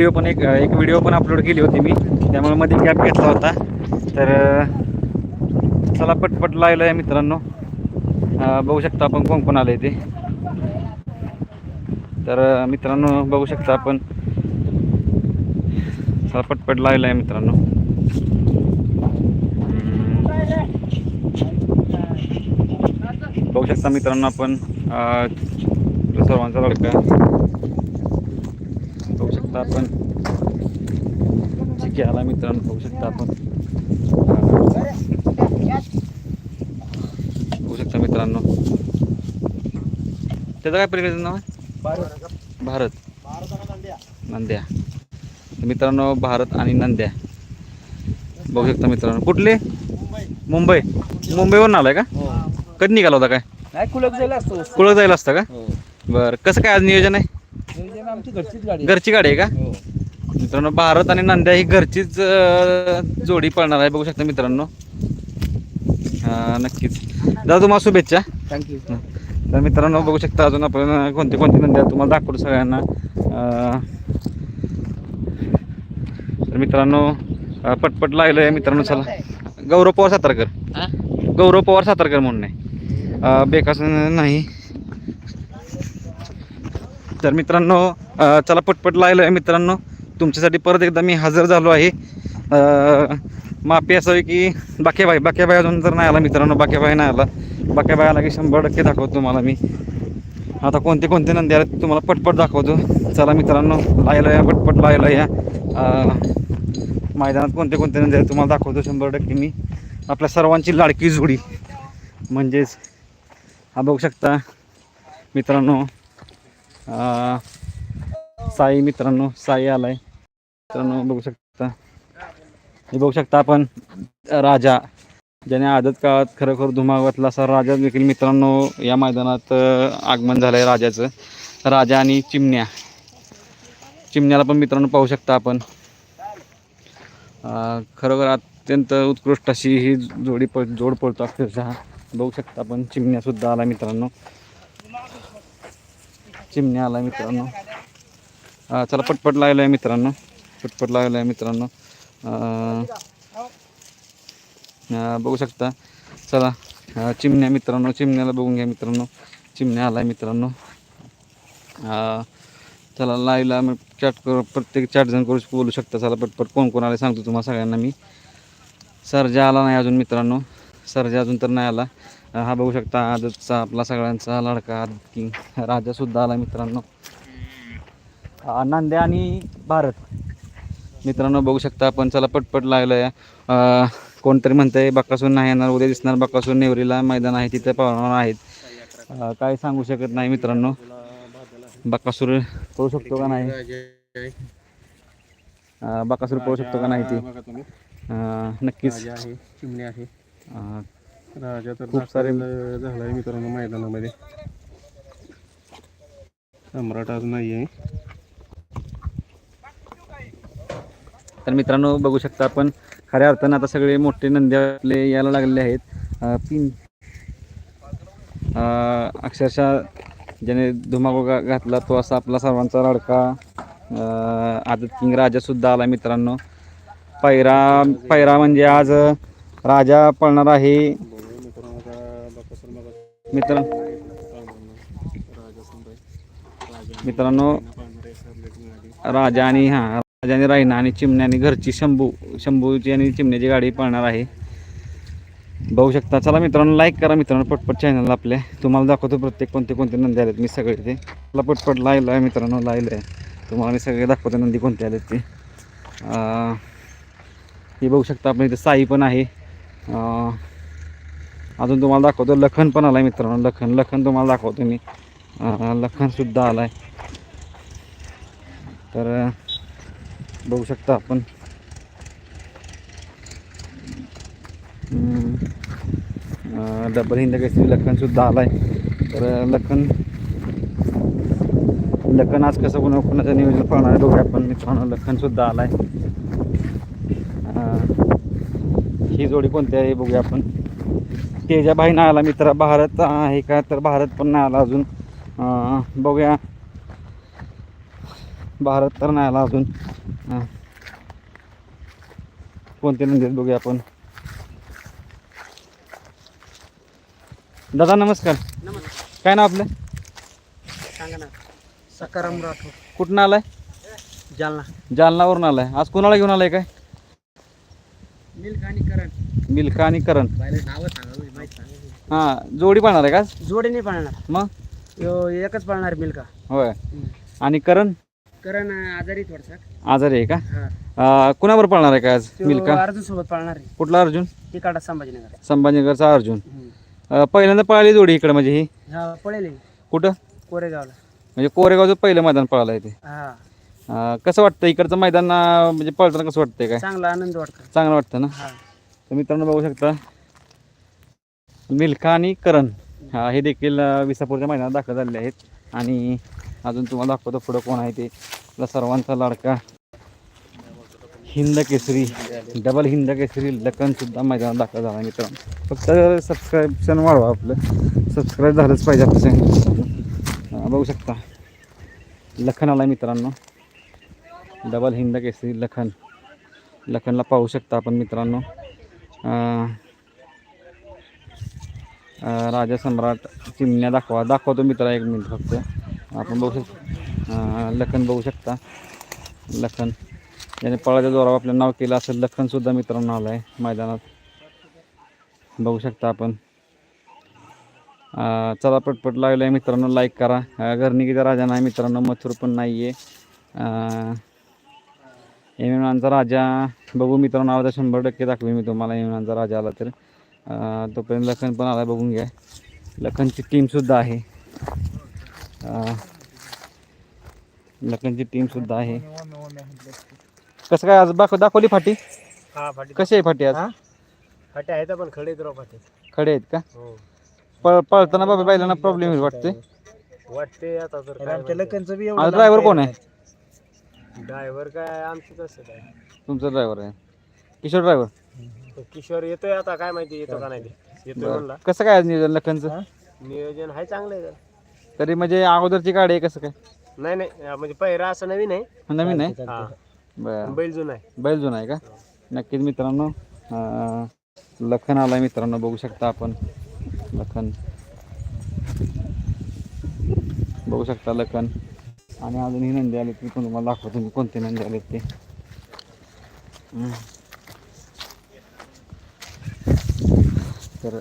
Video पण एक एक व्हिडिओ पण अपलोड केली होती मी. त्यामुळे मध्ये गॅप घेतला होता. तर चला पटपट लायला आहे मित्रांनो बघू शकता आपण कोण कोण आलं आहे ते. तर मित्रांनो बघू शकता आपण. चला पटपट लायला आहे मित्रांनो. बघू शकता मित्रांनो आपण सर्वांचा लडका शकता आपण. चिकी आला मित्रांनो बघू शकता आपण. बघू शकता मित्रांनो. त्याचं काय पलीकडचं नाव आहे? भारत. नंद्या. तर मित्रांनो भारत आणि नंद्या. बघू शकता मित्रांनो. कुठले? मुंबई. मुंबईवरून आलाय का? कधी निघाला होता काय? नाही कुलक जायला असतो. कुळक जायला असतं का? बरं कसं काय आज नियोजन आहे? आमची घरचीच गाडी घरची गाडी आहे का? हो. मित्रांनो भारत आणि नंद्या ही घरचीच अं, जोडी पळणार आहे. बघू शकता मित्रांनो. हा, नक्कीच. दादा तुम्हाला शुभेच्छा. थँक्यू तर मित्रांनो बघू शकता अजून आपण कोणते कोणते नंद्या तुम्हाला दाखवतो सगळ्यांना. अं, तर मित्रांनो अं, पटपट लागलं आहे मित्रांनो चला. गौरव पवार सातारकर. गौरव पवार सातारकर म्हणून आहे. अं, बेकासन नाही. तर मित्रांनो चला पटपट लागलं आहे मित्रांनो. तुमच्यासाठी परत एकदा मी हजर झालो आहे. माफी असावी की बाक्याबाई बाक्याबाई अजून तर नाही आला मित्रांनो बाक्याबाई नाही आला. बाक्याबाई आला की शंभर टक्के दाखवतो तुम्हाला मी. आता कोणते कोणते नंदी आले तुम्हाला पटपट दाखवतो. चला मित्रांनो लायला या पटपट लायला या मैदानात कोणते कोणते नंदी आहेत तुम्हाला दाखवतो शंभर टक्के मी. आपल्या सर्वांची लाडकी जोडी. म्हणजेच हा बघू शकता मित्रांनो साई मित्रांनो साई आलाय. मित्रांनो बघू शकता. हे बघू शकता आपण राजा ज्याने आदत काळात खरोखर धुमावतला असा राजा देखील मित्रांनो या मैदानात आगमन झालं आहे राजाचं. राजा आणि चिमण्या. चिमण्याला पण मित्रांनो पाहू शकता आपण. खरोखर अत्यंत उत्कृष्ट अशी ही जोडी प जोड पडतो अक्षरशः. बघू शकता आपण चिमण्यासुद्धा आला मित्रांनो. चिमण्या आला मित्रांनो. चला पटपट लागलं आहे मित्रांनो. पटपट लागलं आहे मित्रांनो बघू शकता. चला चिमण्या मित्रांनो चिमण्याला बघून घ्या मित्रांनो. चिमण्या आला आहे मित्रांनो चला लाईव्हला मग चॅट करू प्रत्येक चॅट जण करू बोलू शकता. चला पटपट कोण कोण आले सांगतो तुम्हाला सगळ्यांना मी. सरजा आला नाही अजून मित्रांनो. सरजा अजून तर नाही आला. हा बघू शकता आजचा आपला सगळ्यांचा लाडका किंग राजासुद्धा आला मित्रांनो. अं, नांद्या आणि भारत. मित्रांनो बघू शकता आपण चला पटपट लागलं आहे कोणतरी म्हणतंय बक्कासून नाही येणार उद्या दिसणार बक्कासून नेवरीला मैदान आहे तिथे पाहणार आहेत. काय सांगू शकत नाही मित्रांनो. बक्कासूर पळू शकतो का नाही? बक्कासूर पळू शकतो का नाही ती? नक्कीच. आहे राजा तर खूप सारे- झालाय मित्रांनो मैदानामध्ये. सम्राट अजून नाही आहे तर मित्रांनो बघू शकता आपण खऱ्या अर्थानं आता सगळे मोठे नंदी आपले यायला लागलेले आहेत. अं, अक्षरशः ज्याने घा घातला तो असा आपला सर्वांचा लाडका अं, आदत किंग राजासुद्धा आला मित्रांनो. पैरा पैरा म्हणजे आज राजा पळणार आहे. मित्र मित्रांनो राजा आणि हां राजा आणि रायना आणि चिमण्या आणि घरची शंभू शंभूची आणि चिमण्याची गाडी पाळणार आहे. बघू शकता. चला मित्रांनो लाईक करा मित्रांनो पटपट चॅनल आपल्या. तुम्हाला दाखवतो प्रत्येक कोणते कोणते नंदी आलेत मी सगळे ते. मला पटपट लायलं आहे मित्रांनो लायलं आहे तुम्हाला मी सगळे दाखवतो नंदी कोणते आलेत ते. हे बघू शकता आपण इथे साई पण आहे. अजून तुम्हाला दाखवतो लखन पण आला आहे मित्रांनो लखन लखन तुम्हाला दाखवतो मी. लखनसुद्धा आला आहे तर बघू शकता आपण. डबल हिंद केसरी लखनसुद्धा आला आहे तर लखन लखन आज कसं कोणा कोणाचं नियोजन पाहणार आहे बघूया आपण मित्रांनो. लखनसुद्धा आला आहे ही जोडी कोणती आहे बघूया आपण. तेजाबाई नाही आला मित्र भारत आहे का? तर भारत पण नाही आला अजून. अं, बघूया. भारत तर नाही आला अजून. कोणते आहेत बघूया आपण. दादा नमस्कार. नमस्कार. काय नाव आपलं? सांगा ना. सकाराम राठोड. कुठून आलाय? जालना. जालनावरून आलाय. आज कोणाला घेऊन आलाय काय? मिल्क आणि करण. मिल्का आणि करण. नावं सांगा म्हणजे माहीत सांगा हां जोडी पाहणार आहे का? जोडी नाही पाळणार मग? यो एकच पाळणार मिल्का होय. आणि करण? करण आजारी थोडसा. आजारी आहे का? हा. अं, कुणावर पळणार आहे का आज मिल्का अर्जुन सोबत पाळणार आहे. कुठला अर्जुन? ती काढा संभाजीनगर. संभाजीनगरचा अर्जुन. अं, पहिल्यांदा पळाली जोडी इकडे म्हणजे ही? हा पळेल. हे. कुठं? कोरेगावला. म्हणजे कोरेगावचं पहिलं मैदान पळालं आहे ते. हा. अं, कसं वाटतं इकडचं मैदान अं, म्हणजे पळताना कसं वाटतंय काय? चांगला आनंद वाटतो. चांगलं वाटतं ना? हा. तर मित्रांनो बघू शकता मिल्खा आणि करण. हा हे देखील विसापूरच्या मैदानात दाखल झालेले आहेत. आणि अजून तुम्हाला दाखवतो पुढं कोण आहे ते. आपला सर्वांचा लाडका हिंद केसरी डबल हिंद केसरी लखनसुद्धा मैदानात दाखल झाला आहे मित्रांनो. फक्त सबस्क्रिप्शन वाढवा आपलं. सबस्क्राईब झालंच पाहिजे आपलं बघू शकता. लखन आला मित्रांनो. डबल हिंद केसरी लखन. लखनला पाहू शकता आपण मित्रांनो. राजा सम्राट चिमण्या दाखवा दाखवतो मित्रा एक मिनिट फक्त. आपण बघू शकतो लखन बघू शकता. लखन. याने पळाच्या जोरावर आपलं नाव केलं असेल लखनसुद्धा मित्रांनो आलं आहे मैदानात. बघू शकता आपण. चला पटपट लागलं आहे मित्रांनो लाईक करा. घरनिकीचा राजा नाही मित्रांनो मथुर पण नाही आहे यमुनांचा राजा बघू मित्रांनो आवाज शंभर टक्के दाखवे मी तुम्हाला यमुनांचा राजा आला तर. तोपर्यंत लखन पण आला बघून घ्या. लखनची टीमसुद्धा आहे. अं, लखनची टीमसुद्धा आहे. कसं काय आज दाखव दाखवली फाटी? हा फाटी कशी आहे फाटी आज? फाटे आहेत पण खडे राव फाटे. खडे आहेत का? हो. पळ पळताना बाबा बैलांना प्रॉब्लेम होईल वाटते वाटते आता तर आमच्या लखनचं बी आज ड्रायव्हर कोण आहे? ड्रायव्हर काय आमचं कसं काय? तुमचा ड्रायव्हर आहे. किशोर ड्रायव्हर किशोर येतोय आता काय माहिती येतो का नाही ते. येतोय म्हणला. कसं काय आज नियोजन लखनचं? नियोजन आहे चांगलं आहे जरा. तरी म्हणजे अगोदरची गाडी आहे कसं काय? नाही नाही म्हणजे पहिरा असं नवीन आहे. नवीन आहे? हा. बरं. बैल जुना आहे. बैल जुना आहे का? नक्कीच मित्रांनो अं, लखन आलाय मित्रांनो बघू शकता आपण. लखन. बघू शकता लखन. आणि अजून ही नंदी आली ती पण तुम्हाला दाखवतो मी कोणते नंदी आले ते. हम्म. तर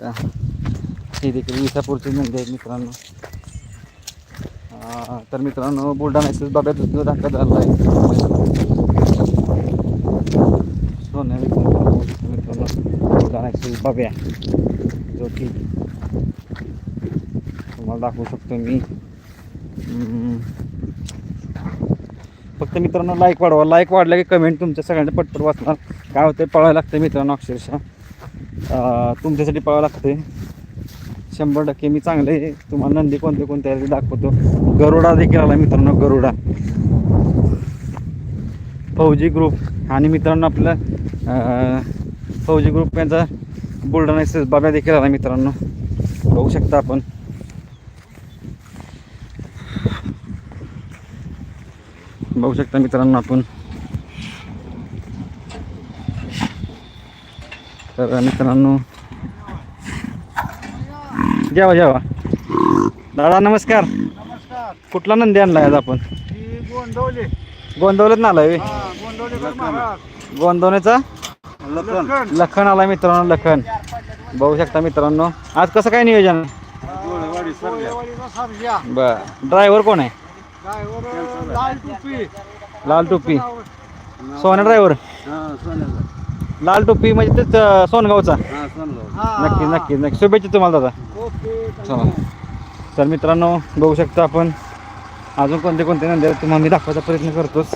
हे देखील विसापूरची नदी आहेत मित्रांनो. तर मित्रांनो बुलढाणा एक्सेस बाब्यात दुसरं झाला आहे. सोन्या मित्रांनो. बुलढाणा बाब्या जो की तुम्हाला दाखवू शकतो मी. फक्त मित्रांनो लाईक वाढवा. लाईक वाढला की कमेंट तुमच्या सगळ्यांना पटपट वाचणार. काय होते पळायला लागते मित्रांनो अक्षरशः. तुमच्यासाठी पळावं लागते शंभर टक्के मी चांगले तुम्हाला नंदी कोणते कोणते आहे दाखवतो. गरुडा देखील आला मित्रांनो गरुडा. फौजी ग्रुप आणि मित्रांनो आपलं फौजी ग्रुप यांचा बुलढाणा एक्सेस बाब्या देखील आला मित्रांनो. बघू शकता आपण. बघू शकता मित्रांनो आपण. तर मित्रांनो जेवा जेवा. दादा नमस्कार. कुठला नंदी आणलाय आज आपण? गोंदवलेत ना आलाय गोंदवण्याचा लखन. आला मित्रांनो लखन. बघू शकता मित्रांनो. आज कसं काय नियोजन? बर. ड्रायव्हर कोण आहे? लाल टोपी. सोन्या ड्रायव्हर? लाल टोपी म्हणजे तेच अं, सोनगावचा. नक्की नक्की नक्की. शुभेच्छा तुम्हाला दादा. चला. तर मित्रांनो बघू शकता आपण अजून कोणते कोणते नंदी आहेत तुम्हाला मी दाखवायचा प्रयत्न करतोच.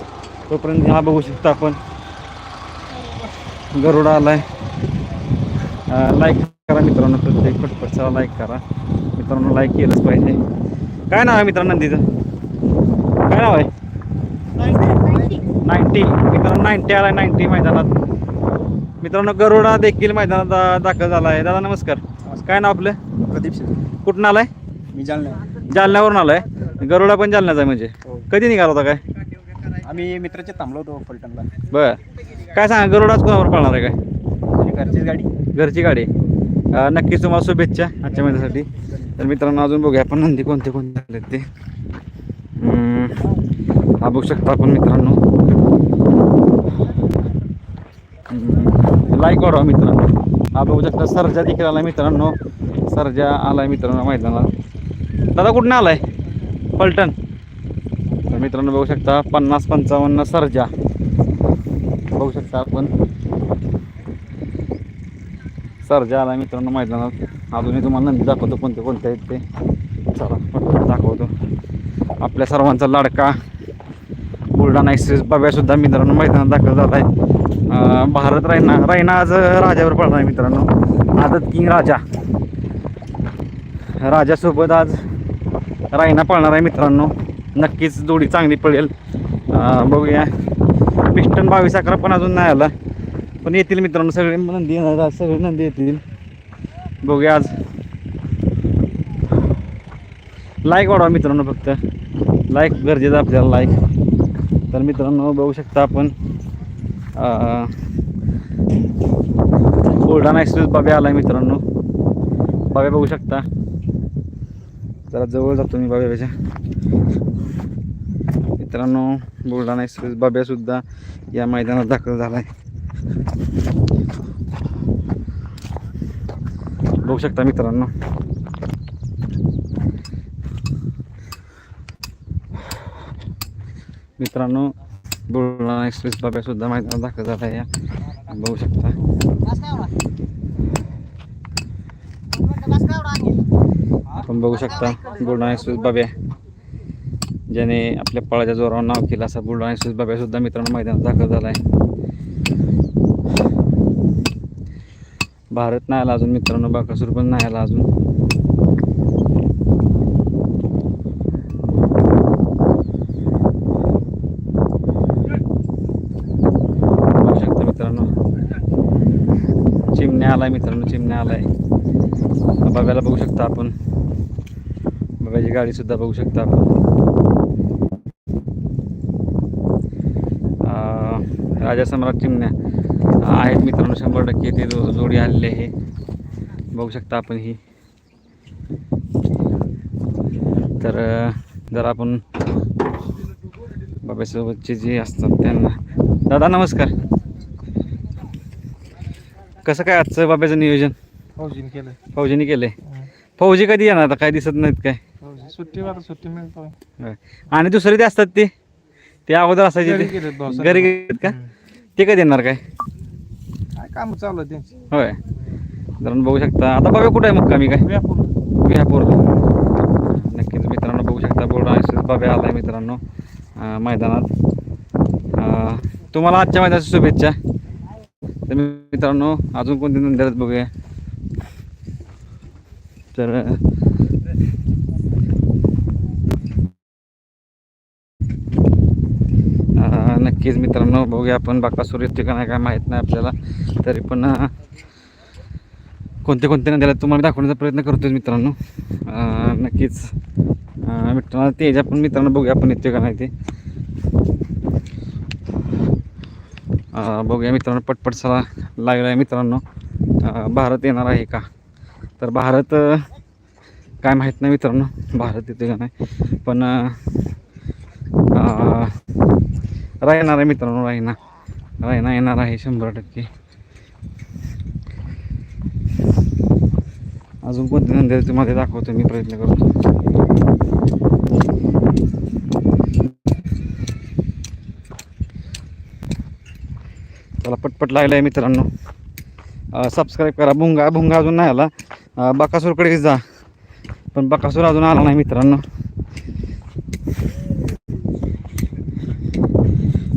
तोपर्यंत हा बघू शकता आपण. गरुडा आलाय. लाईक करा मित्रांनो प्रत्येक पटपटचा लाईक करा. मित्रांनो लाईक केलंच पाहिजे. काय नाव आहे मित्रांनो नंदीचं? काय नाव आहे? नाईन्टी मित्रांनो नाईन्टी आलाय नाईन्टी मैदानात. मित्रांनो गरुडा देखील मैदानात दा- दाखल झाला आहे. दादा नमस्कार. काय नाव आपलं? प्रदीप कुठून आलाय? मी जालना. जालन्यावरून आलाय. गरुडा पण जालन्याचा आहे म्हणजे. हो. कधी निघाला होता काय? आम्ही मित्राचे थांबलो होतो पलटणला बर. काय सांगा गरुड आज कोणावर पळणार आहे काय? घरचीच गाडी. घरची गाडी. अं, नक्कीच तुम्हाला शुभेच्छा आजच्या महिन्यासाठी तर मित्रांनो अजून बघूया आपण नंदी कोणते कोणते आले ते. हम्म, हा बघू शकता आपण मित्रांनो. लाईक वाढवा मित्रांनो. हा बघू शकता सरजा देखील आला मित्रांनो. सरजा आलाय मित्रांनो मैदानात. दादा कुठून आलाय? पलटण. तर मित्रांनो बघू शकता पन्नास पंचावन्न सरजा. बघू शकता आपण. सरजा आला मित्रांनो मैदानात. अजूनही तुम्हाला नंदी दाखवतो कोणते कोणते आहेत ते. चला पटकन दाखवतो. आपल्या सर्वांचा लाडका. बुलढाणा एक्सप्रेस बाब्यासुद्धा मित्रांनो मैदानात दाखल झाला आहे भारत रायना रायना आज राजावर पडणार आहे मित्रांनो. आदत किंग राजा. राजासोबत आज रायना पळणार आहे मित्रांनो. नक्कीच जोडी चांगली पडेल. बघूया. पिस्टन बावीस अकरा पण अजून नाही आला. पण येतील मित्रांनो सगळे नंदी येणार आज सगळे नंदी येतील. बघूया आज. लाईक वाढवा मित्रांनो फक्त. लाईक गरजेचं आपल्याला लाईक तर मित्रांनो बघू शकता आपण. बुलढाणा एक्सप्रेस बाब्या आला मित्रांनो. बाब्या बघू शकता. जरा जवळ जातो मी बाब्याच्या मित्रांनो बुलढाणा एक्सप्रेस बाब्या सुद्धा या मैदानात दाखल झाला आहे बघू शकता मित्रांनो. मित्रांनो बुलढाणा एक्सप्रेस बाब्या सुद्धा मैदानात दाखल झाला आहे या बघू शकता आपण बघू शकता बुलढाणा एक्सप्रेस बाब्या ज्याने आपल्या पळाच्या जोरावर नाव केलं असा बुलढाणा एक्सप्रेस बाब्या सुद्धा मित्रांनो मैदानात दाखल झाला आहे भारत नाही आला अजून मित्रांनो बाकासूर पण नाही आला अजून बघू शकता मित्रांनो आला आलाय मित्रांनो चिमण्या आलाय. बघायला बघू शकता आपण. बघायची गाडी सुद्धा बघू शकता आपण. राजा सम्राट चिमण्या आहेत मित्रांनो शंभर टक्के ते जो जोडी आलेली आहे. बघू शकता आपण ही. तर जर आपण बाबासोबतचे जे असतात त्यांना. दादा नमस्कार. कसं काय आजचं बाबाचं नियोजन? फौजीन केलं फौजीने केलंय. फौजी कधी येणार आता? काय दिसत नाहीत काय? फौजी सुट्टीवर सुट्टी मिळतो होय. आणि दुसरे ते असतात ते? ते अगोदर असायचे ते? गेलेत भाऊ घरी गेलेत का? ते कधी येणार काय? काय काम चालू आहे त्यांची. होय. जरा बघू शकता. आता बाबा कुठं आहे मुक्कामी काय? व्यापूर नक्कीच मित्रांनो बघू शकता. बोर्ड आयसीस बाबा आलाय मित्रांनो अं, मैदानात. अं, तुम्हाला आजच्या मैदानाची शुभेच्छा. तर मित्रांनो अजून कोणते आहेत बघूया. तर नक्कीच मित्रांनो बघूया आपण बाकासूर येते का नाही काय माहीत नाही आपल्याला. तरी पण अं, कोणते कोणते नद्याला तुम्हाला दाखवण्याचा प्रयत्न करतोय मित्रांनो. नक्कीच. मित्रांना मित्रांनो तेजा पण मित्रांनो बघूया आपण येतोय का नाही ते अं, बघूया मित्रांनो पटपट चला लागला आहे मित्रांनो भारत येणार आहे का? तर भारत काय माहीत नाही मित्रांनो. भारत येते का नाही? पण राहणार आहे मित्रांनो राहीना. राहीना येणार आहे शंभर टक्के. अजून कोणते नंदी तुम्हाला दाखवतो मी प्रयत्न करतो त्याला पटपट लागलाय मित्रांनो. सबस्क्राईब करा. भुंगा भुंगा अजून नाही आला. बकासूरकडेच जा. पण बकासूर अजून आला नाही मित्रांनो.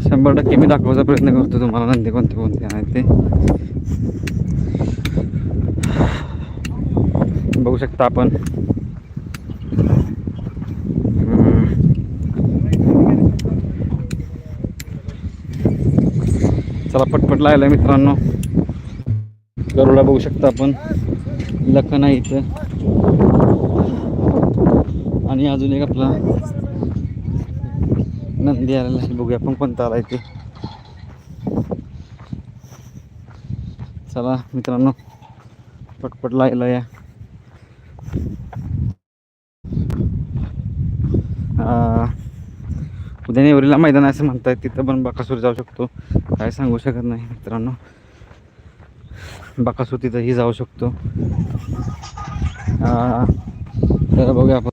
शंभर टक्के मी दाखवायचा प्रयत्न करतो तुम्हाला. नंदी कोणते कोणते आहेत ते. बघू शकता आपण. चला पटपट लागलाय मित्रांनो. गरुडा बघू शकता आपण. लख नाही इथं. आणि अजून एक आपला नंदी आलेला आहे. बघूया आपण कोणता आलाय ते. चला मित्रांनो. पटपट लायला या जानेवारीला नेवरीला मैदान असं म्हणतायत तिथं पण बाकासूर जाऊ शकतो. काय सांगू शकत नाही मित्रांनो. बाकासूर तिथंही जाऊ शकतो. तर बघूया आपण.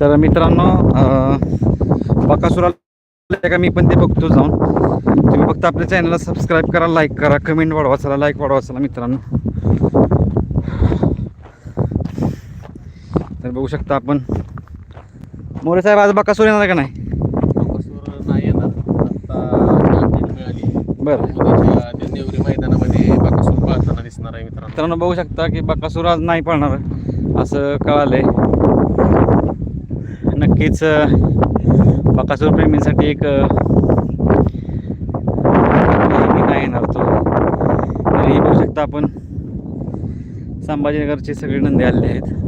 तर मित्रांनो बकासुराला का मी पण ते बघतो जाऊन. तुम्ही फक्त आपल्या चॅनलला सबस्क्राईब करा लाईक करा कमेंट वाढवा चला लाईक वाढवा चला मित्रांनो. तर बघू शकता आपण. मोरे साहेब आज बकासूर येणार का नाही? बकासूर नाही येणार. बरं. मैदानामध्ये बकासूर पाहताना दिसणार आहे मित्रांनो. मित्रांनो बघू शकता की बकासूर आज नाही पळणार असं कळालंय. नक्कीच अं, बकासूर प्रेमींसाठी एक अं, हे येणार तो. तरी बघू शकता आपण संभाजीनगरचे सगळे नंदी आलेले आहेत.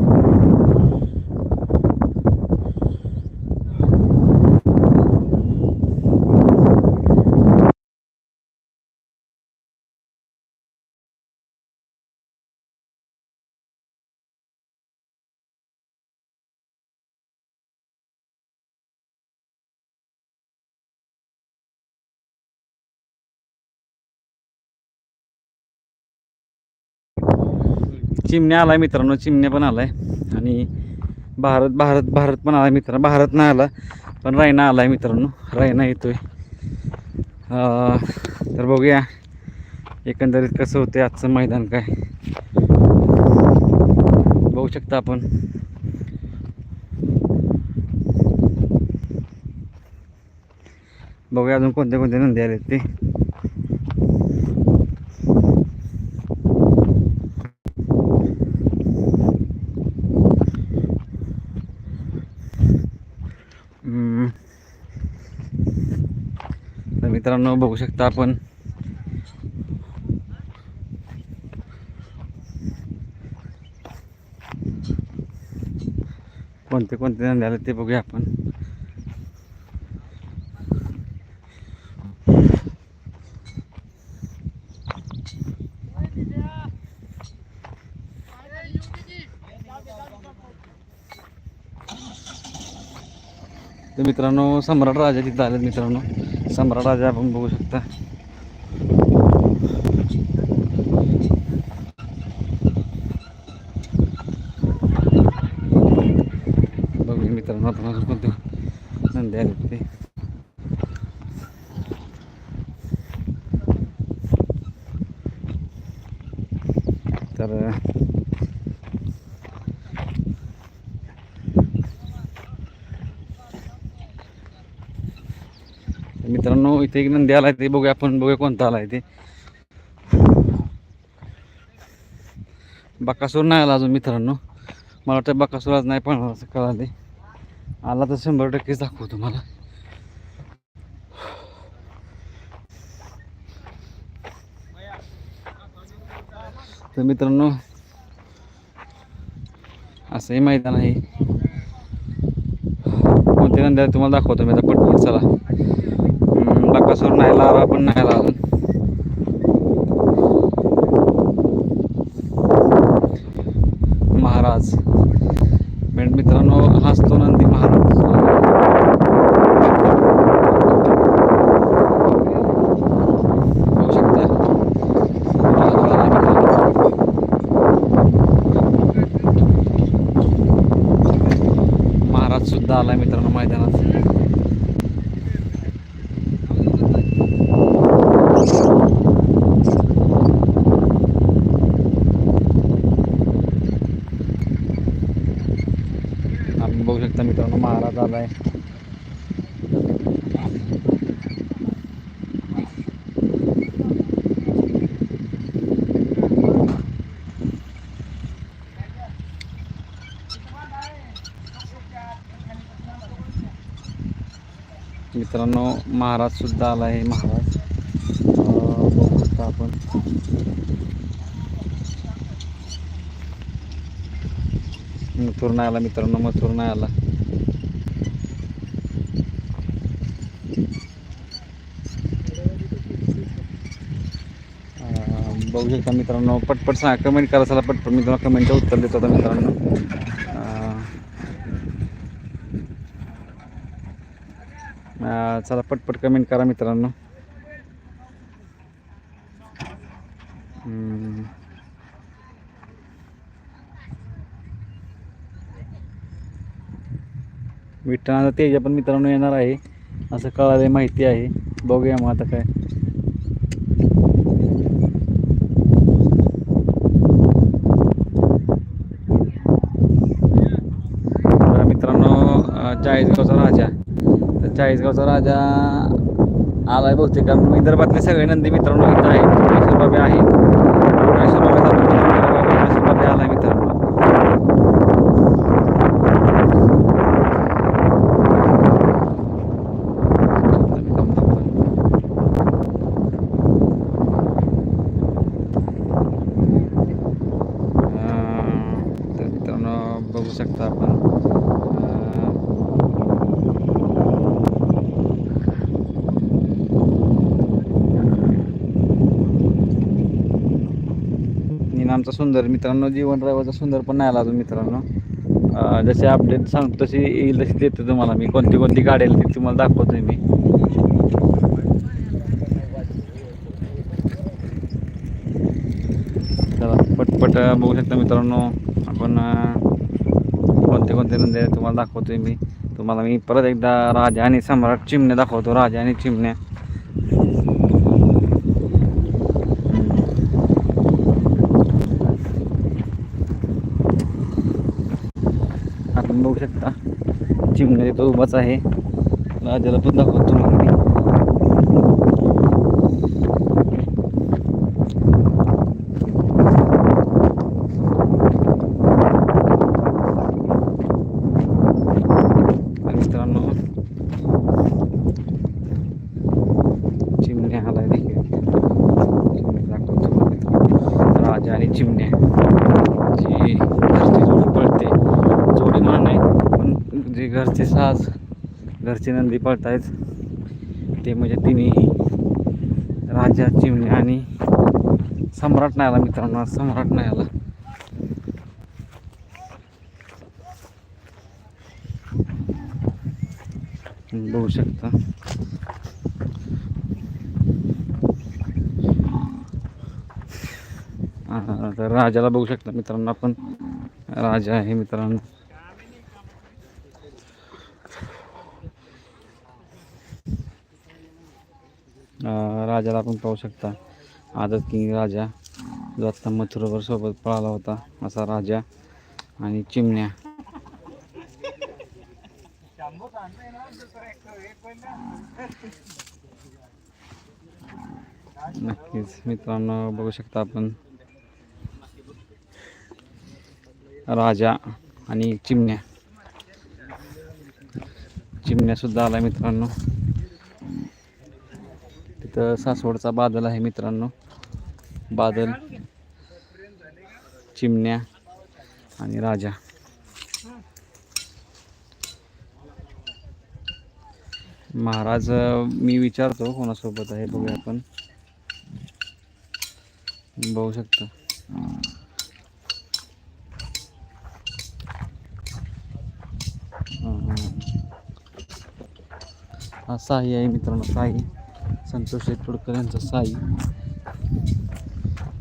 चिमण्या आला मित्रांनो चिमण्या पण आलाय. आणि भारत भारत भारत पण आला मित्रांनो. भारत नाही आला पण रायना आला आहे मित्रांनो. रायना येतोय. तर बघूया एकंदरीत कसं होतं आजचं मैदान काय. बघू शकता आपण. बघूया अजून कोणते कोणते नंदी आले ते. मित्रांनो बघू शकता आपण. कोणते कोणते धंदे आले ते बघूया आपण. मित्रांनो सम्राट राजा तिथं आलेत मित्रांनो. सम्राट राजा आपण बघू शकता बघूया मित्रांनो आपण अजून कोणते नंदी आले ते तर मित्रांनो इथे एक नंदी आहे ते बघूया आपण बघूया कोणता आलाय ते. बकासूर नाही आला अजून मित्रांनो. मला वाटतं बकासूर आज नाही पण असं कळाले आला तर शंभर टक्केच दाखवतो मला तर मित्रांनो असंही मैदान आहे. कोणते नंदी आहे तुम्हाला दाखवतो मी आता. पटकन चला. हम्म, नाही लावा पण नाही आला महाराज मेन मित्रांनो हाच तो नंदी महाराज. शकता. महाराज सुद्धा आलाय मित्रांनो मैदानात आपण बघू शकता मित्रांनो महाराज आलाय मित्रांनो महाराज सुद्धा आला आहे महाराज बघू शकता आपण. मथुर नाही आला मित्रांनो मथुर नाही आला. बघू शकता मित्रांनो पटपट सांगा कमेंट करा चला पटपट. मी तुम्हाला कमेंटचं उत्तर देतो आता मित्रांनो अं, अं, चला पटपट कमेंट करा मित्रांनो. विठ्ठलाचा तेज पण मित्रांनो येणार आहे. असं कळाले माहिती आहे. बघूया मग आता काय तर मित्रांनो अं, चाळीसगावचा राजा तर चाळीसगावचा राजा आलाय बहुतेक. विदर्भातले सगळे नंदी मित्रांनो इथं आहे आहे भुवनेश्वर बाबेचा पण भुवनेश्वर बाबे आलाय मित्रांनो अं, तर मित्रांनो बघू शकता आपण अं, निनामचा सुंदर मित्रांनो जीवन ड्रायव्हरचा सुंदर पण नाही आला अजून मित्रांनो. जसे अपडेट सांगतो तशी येईल तशी देतो तुम्हाला मी. कोणती कोणती गाडी आली ती तुम्हाला दाखवतोय मी. चला पटपट बघू शकता मित्रांनो. आपण कोणते कोणते नंदे तुम्हाला दाखवतोय मी. तुम्हाला मी परत एकदा राजा आणि सम्राट चिमण्या दाखवतो. राजा आणि चिमण्या आपण बघू शकता. चिमण्या तो उभाच आहे. राजाला पण दाखवतो तुम्हाला मी तर मित्रांनो चिमण्या आलाय देखील चिमण्या दाखवतो तुम्हाला मित्रांनो. राजा आणि चिमण्या जी घरची जोडी पळते जोडी म्हणून नाही पण जे घरचे साज घरचे नंदी पळतायत ते म्हणजे तिन्ही राजा चिमणी आणि सम्राट नाही आला मित्रांनो सम्राट नाही आला बघू शकता. तर राजाला बघू शकता मित्रांनो आपण. राजा आहे मित्रांनो अं, राजाला आपण पाहू शकता. आदत किंग राजा जो आत्ता मथुरावर सोबत पळाला होता असा राजा आणि चिमण्या. नक्कीच मित्रांनो बघू शकता आपण. राजा आणि चिमण्या. चिमण्या सुद्धा आला मित्रांनो. तर सासवडचा बादल आहे मित्रांनो. बादल चिमण्या आणि राजा. महाराज मी विचारतो कोणासोबत आहे बघूया आपण. बघू शकता. हा साई आहे मित्रांनो साई संतोष तोडकर यांचा साई.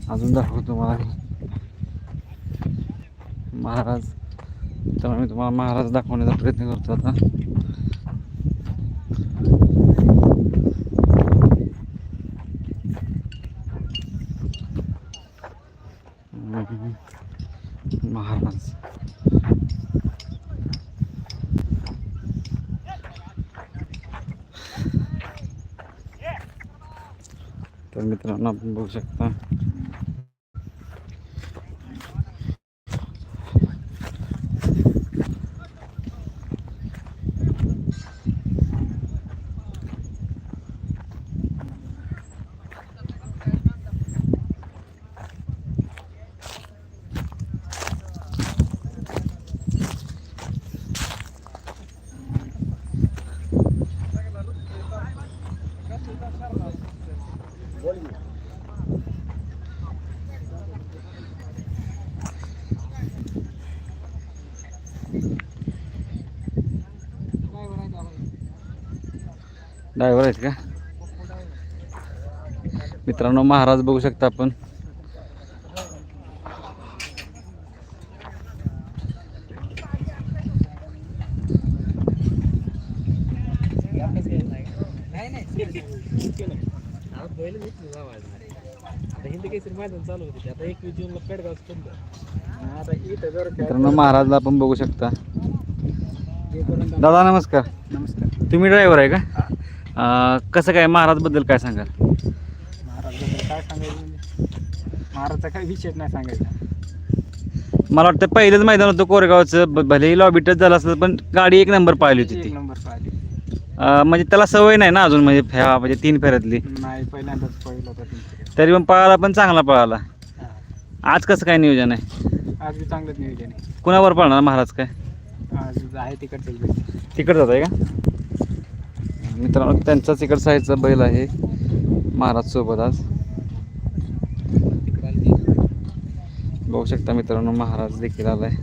अजून दाखवतो मला महाराज तर मी तुम्हाला महाराज दाखवण्याचा प्रयत्न करतो आता हम्म. महाराज तर मित्रांनो आपण बघू शकता. ड्रायव्हर आहेत का? मित्रांनो महाराज बघू शकता आपण. मित्रांनो महाराजला आपण बघू शकता. दादा नमस्कार. नमस्कार. तुम्ही ड्रायव्हर आहे का? अं, कसं काय महाराजबद्दल काय सांगाल? महाराजबद्दल काय सांगायचं म्हणजे? महाराजचा काही विषयच नाही सांगायचा. मला वाटतं पहिलंच मैदान होतं कोरेगावचं ब- भलेही लॉबी टच झालं असलं पण गाडी एक नंबर पाहिली होती ती. एक नंबर पाहिजे अं, म्हणजे त्याला सवय नाही ना अजून म्हणजे ह्या म्हणजे तीन फेऱ्यातली. नाही पहिल्यांदाच पहिलं होतं तरी पण पळाला पण चांगला पळाला. हा. आज कसं काय नियोजन आहे? आज बी चांगलंच नियोजन आहे. कुणावर पळणार महाराज काय? आज आहे तिकडचं तिकड जात आहे का? मित्रांनो त्यांचाच इकडं साईडचा बैल आहे. महाराज सोबत आज. बघू शकता मित्रांनो महाराज देखील आलाय.